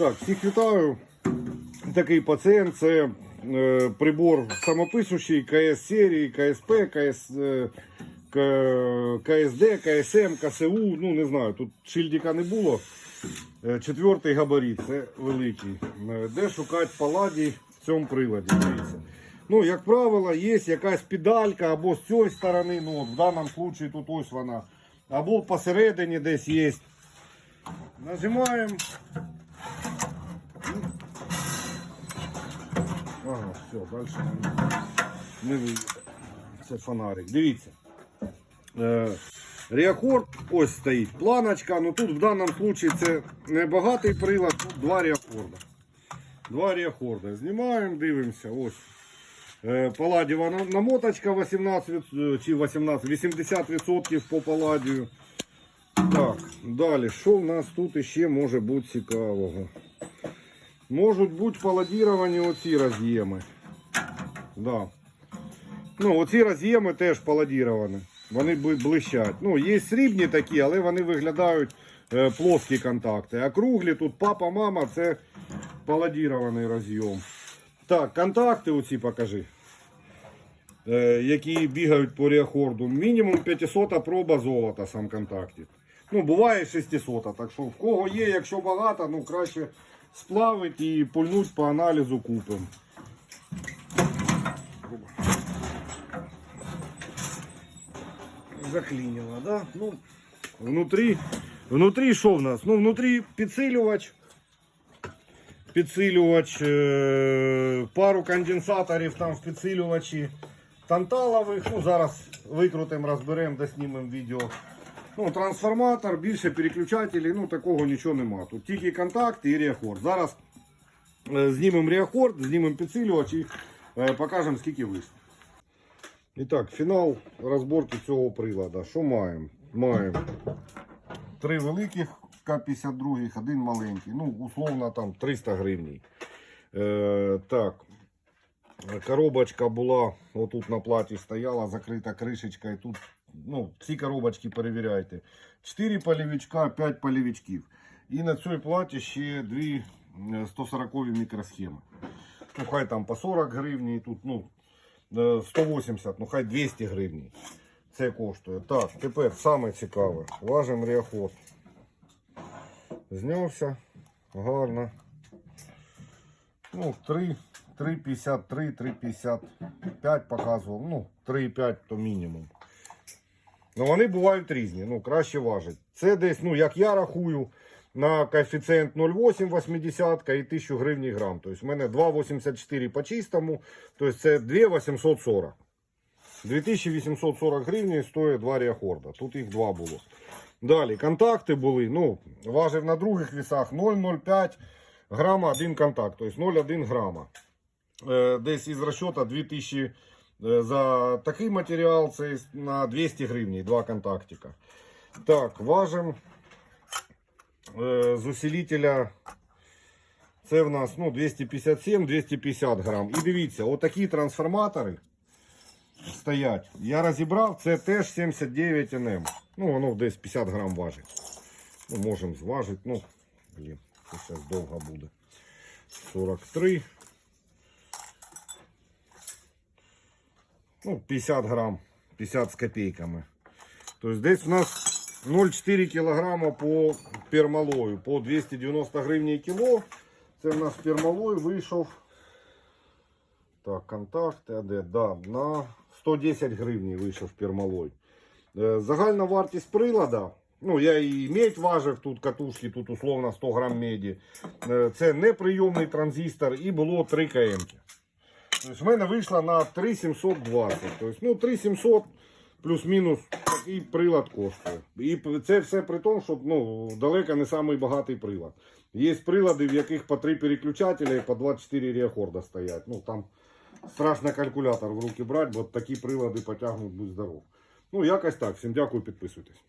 Так, всіх вітаю. Такий пацієнт це е, прибор самописущий КС серії, КСП, КС, е, КСД, КСМ, КСУ. Ну не знаю, тут шильдика не було. Е, Четвертий габарит, це великий. Е, Де шукати паладій в цьому приладі? Дивіться. Ну, як правило, є якась педалька або з цієї сторони, ну, в даному випадку тут ось вона, або посередині десь є. Нажимаємо. Все, далі не. Це фонарик. Дивіться. Е, Реакорд ось стоїть. Планочка, ну тут в даному випадку це не багатий прилад, тут два реакорда. Два реакорда. Знімаємо, дивимося. Ось. Е, Паладіва намоточка 18 від- е, чи 18, 80% по паладію. Так, далі, що в нас тут ще може бути цікавого? Можуть бути паладіровані оці роз'єми. Да. Ну, оці роз'єми теж паладіровані. Вони блищать. Ну, є срібні такі, але вони виглядають е, плоскі контакти. А круглі тут папа, мама це паладірований роз'єм. Так, контакти оці покажи. Е, які бігають по реахорду. Мінімум 500 проба золота сам контактик. Ну, буває 600, так що в кого є, якщо багато, ну краще сплавить і пульнуть по аналізу купимо. Заклинило, да? Ну, внутрі, внутрі що в нас? Ну, внутрі підсилювач. Підсилювач, е, пару конденсаторів там в підсилювачі танталових. Ну, зараз викрутимо, розберемо, доснімемо відео. Ну, трансформатор, більше переключателів, ну такого нічого нема. Тут тільки контакт і реахорд. Зараз е, знімемо реахорд, знімемо підсилювач і е, покажемо, скільки вийшло. І так, фінал розборки цього прилада. Що маємо? Маємо три великих К-52, один маленький. Ну, условно там 300 гривень. Е, так. Коробочка була, отут на платі стояла, закрита кришечка. І тут ну, всі коробочки перевіряйте. 4 полівічка, 5 полівічків. І на цій платі ще дві е, 140 мікросхеми. Ну, хай там по 40 гривень, тут ну, е, 180, ну хай 200 гривень. Це коштує. Так, тепер саме цікаве. Важимо реаход. Знявся. Гарно. Ну, 3, 3,53, 3,55 показував. Ну, 3,5 то мінімум. Ну, вони бувають різні. Ну, краще важить. Це десь, ну, як я рахую, на коефіцієнт 0,8 80 і 1000 гривень грам. Тобто, в мене 2,84 по чистому. Тобто, це 2,840. 2840 гривень стоїть два реахорда. Тут їх два було. Далі, контакти були. Ну, важив на других вісах 0,05 грама один контакт, тобто 0,1 грама. Е, Десь із розчота 2000 е, за такий матеріал, це на 200 гривень, два контактика. Так, важим е, з усилителя. Це в нас ну, 257-250 грам. І дивіться, отакі трансформатори стоять. Я розібрав, це теж 79 НМ. Ну, воно десь 50 грам важить. Ну, можемо зважити. Ну, блін, це зараз довго буде. 43. Ну, 50 грам, 50 з копійками. Тобто десь у нас 0,4 кг по пермалою, по 290 гривень кіло. Це в нас пермалой вийшов. Так, контакти, а? Да, на 110 гривень вийшов пермалой. Е, Загальна вартість прилада. Ну, я і медь важив тут катушки, тут условно 100 грам меді. Е, Це неприйомний транзистор і було 3 км. Тобто в мене вийшло на 3720. Тобто, ну, 3700 плюс-мінус такий прилад коштує. І це все при тому, що ну, далеко не самий багатий прилад. Є прилади, в яких по 3 переключателя і по 24 реахорда стоять. Ну, там страшно калькулятор в руки брати, бо такі прилади потягнуть будь здоров. Ну, якось так. Всім дякую, підписуйтесь.